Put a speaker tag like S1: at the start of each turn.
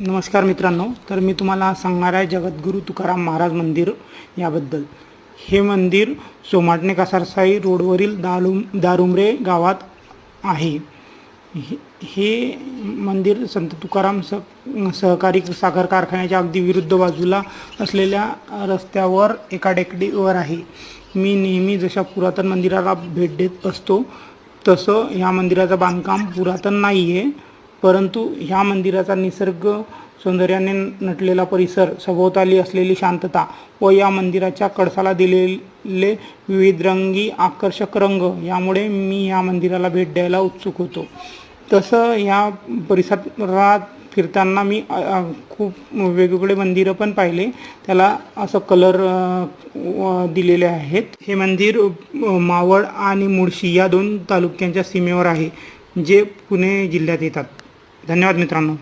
S1: नमस्कार मित्रांनो तर मी तुम्हाला सांगणार आहे जगद्गुरू तुकाराम महाराज मंदिर याबद्दल. हे मंदिर सोमाटणे कासारसाई रोडवरील दारुम दारुमरे गावात आहे. हे हे मंदिर संत तुकाराम स सहकारी साखर कारखान्याच्या अगदी विरुद्ध बाजूला असलेल्या रस्त्यावर एका टेकडीवर आहे. मी नेहमी जशा पुरातन मंदिराला भेट देत असतो तसं ह्या मंदिराचं बांधकाम पुरातन नाही आहे परंतु ह्या मंदिराचा निसर्ग सौंदर्याने नटलेला परिसर सभोवताली असलेली शांतता व या मंदिराच्या कळसाला दिलेले विविध रंगी आकर्षक रंग यामुळे मी या मंदिराला भेट द्यायला उत्सुक होतो. तसं या परिसरात फिरताना मी खूप वेगवेगळे मंदिरं पण पाहिले. त्याला असं कलर दिलेले आहेत. हे मंदिर मावळ आणि मुळशी या दोन तालुक्यांच्या सीमेवर आहे जे पुणे जिल्ह्यात येतात. धन्यवाद मित्रांनो.